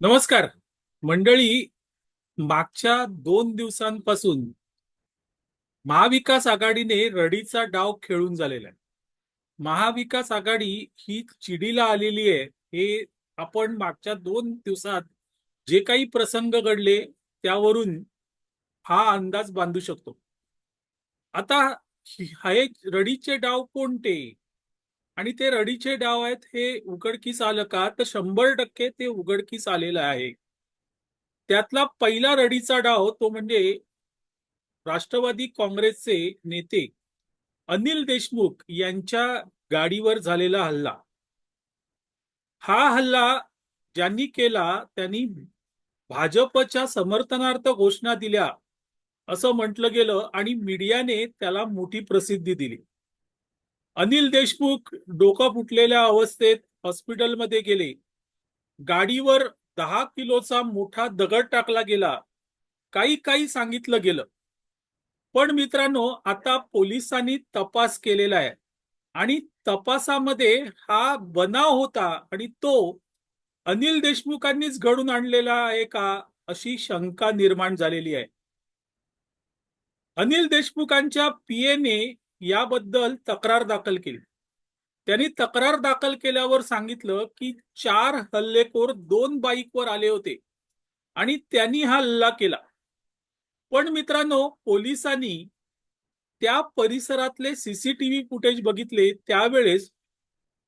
नमस्कार. मंडळी मागच्या दोन दिवसांपासून महाविकास आघाडीने रडीचा डाव खेळून झालेला आहे. महाविकास आघाडी ही चिडीला आलेली आहे. हे आपण मागच्या दोन दिवसात जे काही प्रसंग घडले त्यावरून हा अंदाज बांधू शकतो. आता हे रडीचे डाव कोणते? आणि ते रडीचे डाव आहेत हे उघडकीस आलं का तर शंभर टक्के ते उघडकीस आलेलं आहे. त्यातला पहिला रडीचा डाव तो म्हणजे राष्ट्रवादी काँग्रेसचे नेते अनिल देशमुख यांच्या गाडीवर झालेला हल्ला. हा हल्ला ज्यांनी केला त्यांनी भाजपच्या समर्थनार्थ घोषणा दिल्या असं म्हटलं गेलं आणि मीडियाने त्याला मोठी प्रसिद्धी दिली. अनिल देशमुख डोकं फुटलेल्या अवस्थेत हॉस्पिटलमध्ये गेले. गाडीवर दहा किलोचा मोठा दगड टाकला गेला. काही काही सांगितलं गेलं. पण मित्रांनो आता पोलिसांनी तपास केलेला आहे. आणि तपासामध्ये हा बनाव होता आणि तो अनिल देशमुखांनीच घडून आणलेला आहे का अशी शंका निर्माण झालेली आहे. अनिल देशमुखांच्या पीएने याबद्दल तक्रार दाखल केली. त्यांनी तक्रार दाखल केल्यावर सांगितलं की चार हल्लेखोर दोन बाईकवर आले होते आणि त्यांनी हा हल्ला केला. पण मित्रांनो पोलिसांनी त्या परिसरातले सीसीटीव्ही फुटेज बघितले त्यावेळेस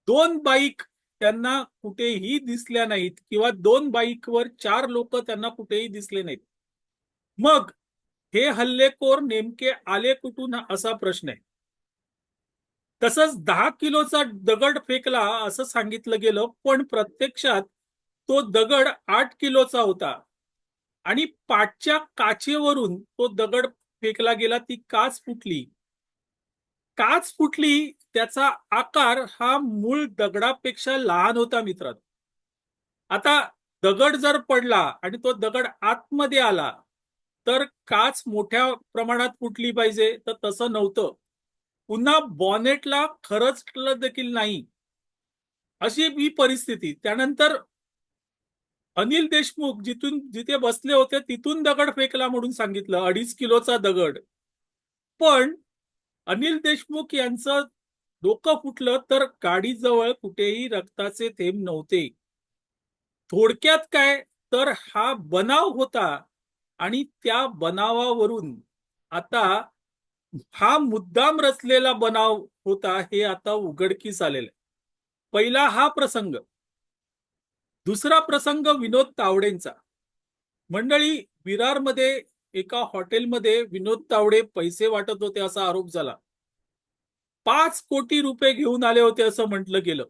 दोन बाईक त्यांना कुठेही दिसल्या नाहीत किंवा दोन बाईकवर चार लोक त्यांना कुठेही दिसले नाहीत. मग हे हल्लेखोर नेमके आले कुठून असा प्रश्न आहे. तसंच दहा किलोचा दगड फेकला असं सांगितलं गेलं पण प्रत्यक्षात तो दगड आठ किलोचा होता. आणि पाठच्या काचेवरून तो दगड फेकला गेला ती काच फुटली. काच फुटली त्याचा आकार हा मूळ दगडापेक्षा लहान होता मित्रांनो. आता दगड जर पडला आणि तो दगड आतमध्ये आला तर काच मोठ्या प्रमाणात फुटली पाहिजे तर तसं नव्हतं. पुन्हा बॉनेटला खरचलं देखील नाही. अशी ही परिस्थिती. त्यानंतर अनिल देशमुख जिथून जिथे बसले होते तिथून दगड फेकला म्हणून सांगितलं. अडीच किलोचा दगड. पण अनिल देशमुख यांचं डोकं फुटलं तर गाडीजवळ कुठेही रक्ताचे थेंब नव्हते. थोडक्यात काय? तर हा बनाव होता. आणि त्या बनावावरून आता हा मुद्दाम रचलेला बनाव होता हे आता उघडकीस आलेलं आहे. पहिला हा प्रसंग. दुसरा प्रसंग विनोद तावडेंचा. मंडळी विरारमध्ये एका हॉटेलमध्ये विनोद तावडे पैसे वाटत होते असा आरोप झाला. पाच कोटी रुपये घेऊन आले होते असं म्हटलं गेलं.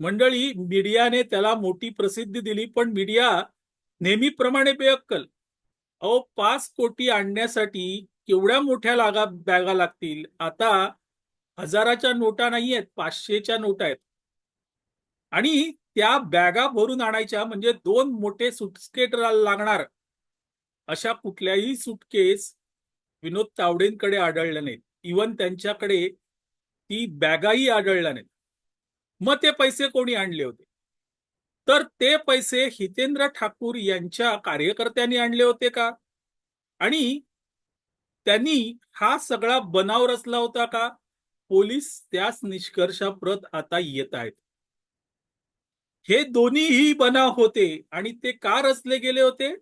मंडळी मीडियाने त्याला मोठी प्रसिद्धी दिली पण मीडिया नेहमीप्रमाणे बेअक्कल. अहो पाच कोटी आणण्यासाठी केवढ्या मोठ्या लागा बॅगा लागतील. आता हजाराच्या नोटा नाही आहेत पाचशेच्या नोटा आहेत. आणि त्या बॅगा भरून आणायच्या म्हणजे दोन मोठे सुटकेट लागणार. अशा कुठल्याही सुटकेस विनोद तावडेंकडे आढळल्या नाहीत. इवन त्यांच्याकडे ती बॅगाही आढळल्या नाहीत. मग ते पैसे कोणी आणले होते? तर ते पैसे हितेंद्र ठाकूर यांच्या कार्यकर्त्यांनी आणले होते का? आणि त्यांनी हा सगळा बनाव रचला होता का? पोलीस त्याच निष्कर्षाप्रत आता येत आहेत. हे दोन्हीही बनाव होते आणि ते का रचले गेले होते?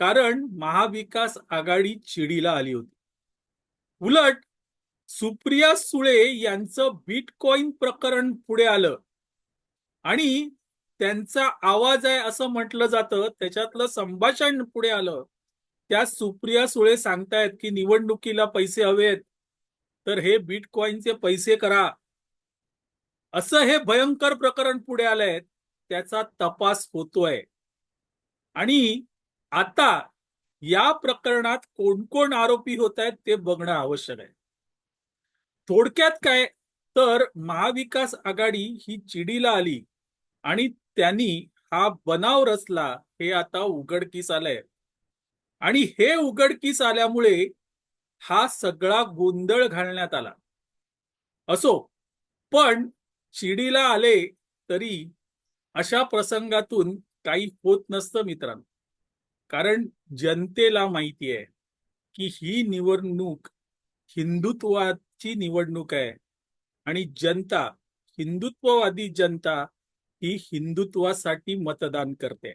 कारण महाविकास आघाडी चिडीला आली होती. उलट सुप्रिया सुळे यांचं बिटकॉईन प्रकरण पुढे आलं. आणि त्यांचा आवाज आहे असं म्हटलं जातं त्याच्यातलं संभाषण पुढे आलं. त्या सुप्रिया सुळे सांगतायत की निवडणुकीला पैसे हवेत तर हे बिटकॉइनचे पैसे करा. असं हे भयंकर प्रकरण पुढे आलंय त्याचा तपास होतोय. आणि आता या प्रकरणात कोण कोण आरोपी होत आहेत ते बघणं आवश्यक आहे. थोडक्यात काय तर महाविकास आघाडी ही चिडीला आली आणि त्यांनी हा बनाव रचला हे आता उघडकीस आलंय. आणि हे उघडकीस आल्यामुळे हा सगळा गोंधळ घालण्यात आला. असो पण शिडीला आले तरी अशा प्रसंगातून काही होत नसतं मित्रांनो. कारण जनतेला माहिती आहे की ही निवडणूक हिंदुत्वाची निवडणूक आहे आणि जनता हिंदुत्ववादी जनता ही हिंदुत्वासाठी मतदान करते.